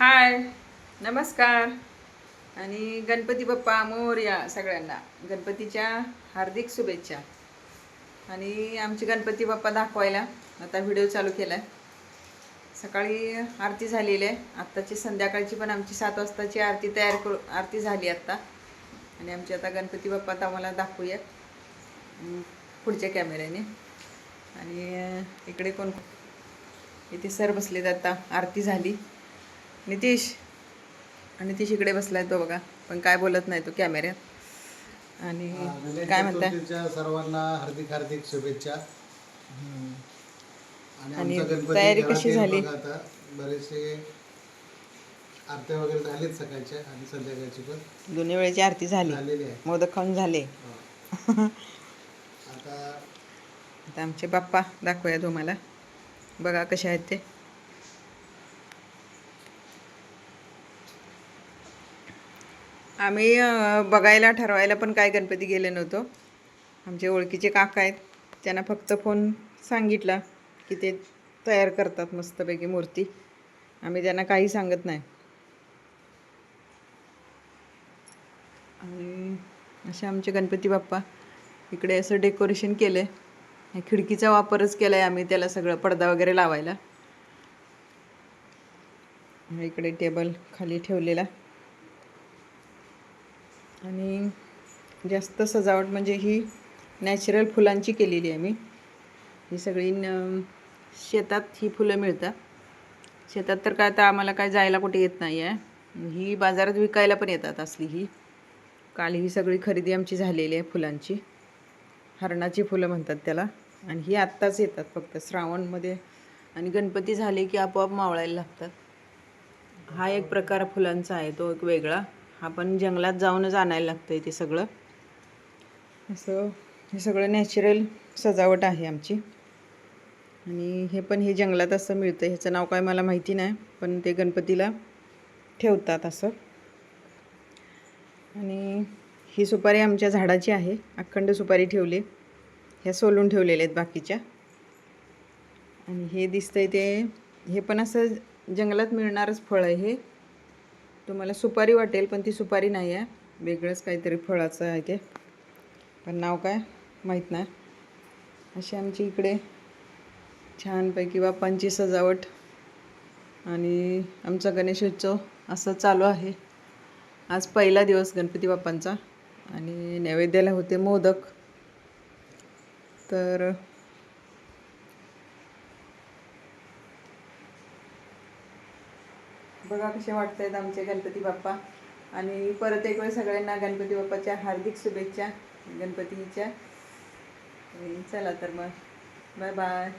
हाय नमस्कार. आणि गणपती बाप्पा मोर्या सगळ्यांना गणपतीच्या हार्दिक शुभेच्छा. आणि आमचे गणपती बाप्पा दाखवायला आता व्हिडिओ चालू केला आहे सकाळी आरती झालेली आहे. आत्ताची संध्याकाळची पण आमची सात वाजताची आरती तयार करू आरती झाली आत्ता. आणि आमची आता गणपती बाप्पा आता आम्हाला दाखवूया पुढच्या कॅमेऱ्याने. आणि इकडे कोण? इथे सर बसलेत आता. आरती झाली. नितीश. आणि नितीश इकडे बसलाय तो बघा. पण काय बोलत नाही तो कॅमेऱ्यात. आणि काय म्हणताय? सर्वांना हार्दिक हार्दिक शुभेच्छा. आणि तयारी कशी झाली? बरेचसे आरत्या वगैरे झालेत सकाळच्या आणि संध्याकाळची पण. दोन्ही वेळेची आरती झाली. मोदक खाऊन झाले. हो. आता आता आमचे बाप्पा दाखवूया तुम्हाला. बघा कसे आहेत ते. आम्ही बघायला ठरवायला पण काय गणपती गेले नव्हतो. आमचे ओळखीचे काका आहेत. त्यांना फक्त फोन सांगितला की ते तयार करतात मस्तपैकी मूर्ती. आम्ही त्यांना काही सांगत नाही. आणि असे आमचे गणपती बाप्पा इकडे असं डेकोरेशन केलं आहे खिडकीचा वापरच केला आहे आम्ही त्याला सगळं पडदा वगैरे लावायला. इकडे टेबल खाली ठेवलेला. आणि जास्त सजावट म्हणजे ही नॅचरल फुलांची केलेली आहे मी. ही सगळी न शेतात ही फुलं मिळतात. शेतात तर काय आता आम्हाला काय जायला कुठे येत नाही आहे. ही बाजारात विकायला पण येतात असली ही. काल ही सगळी खरेदी आमची झालेली आहे फुलांची. हरणाची फुलं म्हणतात त्याला. आणि ही आत्ताच येतात फक्त श्रावणमध्ये. आणि गणपती झाले की आपोआप मावळायला लागतात. हा एक प्रकार फुलांचा आहे तो एक वेगळा. हा पण जंगलात जाऊनच आणायला लागतं आहे ते सगळं. असं हे सगळं नॅचरल सजावट आहे आमची. आणि हे पण हे जंगलात असं मिळतं ह्याचं नाव काय मला माहिती नाही पण ते गणपतीला ठेवतात असं. आणि ही सुपारी आमच्या झाडाची आहे. अखंड सुपारी ठेवली. ह्या सोलून ठेवलेल्या आहेत बाकीच्या. आणि हे दिसतंय ते हे पण असं जंगलात मिळणारच फळ आहे हे. तुम्हाला सुपारी वाटेल पण ती सुपारी नाही आहे. वेगळंच काहीतरी फळाचं आहे ते. पण नाव काय? माहीत नाही. अशी आमची इकडे छानपैकी बाप्पांची सजावट आणि आमचा गणेशोत्सव असं चालू आहे. आज पहिला दिवस गणपती बाप्पांचा आणि नैवेद्याला होते मोदक. तर बघा कसे वाटत आहेत आमचे गणपती बाप्पा. आणि परत एक वेळ सगळ्यांना गणपती बाप्पाच्या हार्दिक शुभेच्छा गणपतीच्या. चला तर मग. Bye bye